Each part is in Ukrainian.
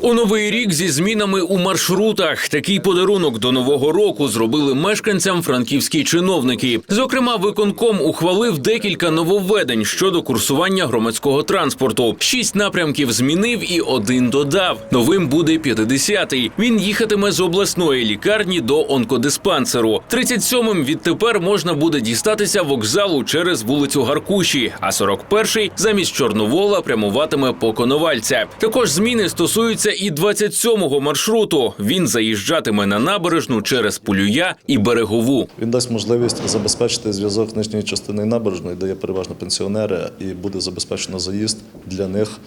У новий рік зі змінами у маршрутах такий подарунок до нового року зробили мешканцям франківські чиновники. Зокрема, виконком ухвалив декілька нововведень щодо курсування громадського транспорту. Шість напрямків змінив і один додав. Новим буде 50-й. Він їхатиме з обласної лікарні до онкодиспансеру. 37-м відтепер можна буде дістатися вокзалу через вулицю Гаркуші, а 41-й замість Чорновола прямуватиме по Коновальця. Також зміни стосуються і 27-го маршруту. Він заїжджатиме на набережну через Полюя і берегову. Він дасть можливість забезпечити зв'язок нижньої частини набережної, де є переважно пенсіонери, і буде забезпечено заїзд для них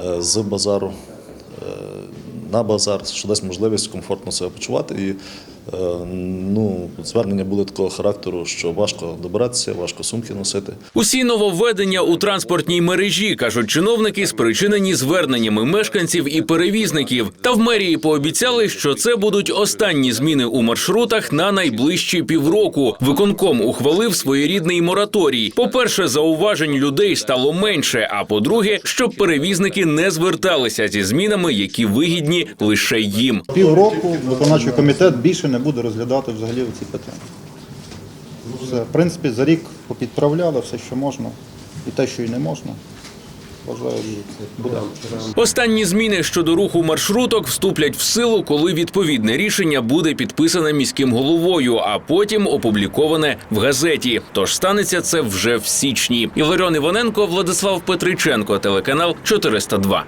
е, з базару е, на базар, що дасть можливість комфортно себе почувати. Ну, звернення були такого характеру, що важко добиратися, важко сумки носити. Усі нововведення у транспортній мережі кажуть чиновники, спричинені зверненнями мешканців і перевізників. Та в мерії пообіцяли, що це будуть останні зміни у маршрутах на найближчі півроку. Виконком ухвалив своєрідний мораторій. По-перше, зауважень людей стало менше. А по-друге, щоб перевізники не зверталися зі змінами, які вигідні лише їм. Півроку виконавчий комітет більше не буде розглядати взагалі ці питання. Все, в принципі, за рік попідправляли все, що можна, і те, що і не можна. Вважаю, буде. Останні зміни щодо руху маршруток вступлять в силу, коли відповідне рішення буде підписане міським головою, а потім опубліковане в газеті. Тож станеться це вже в січні. Іларіон Іваненко, Владислав Петриченко, телеканал 402.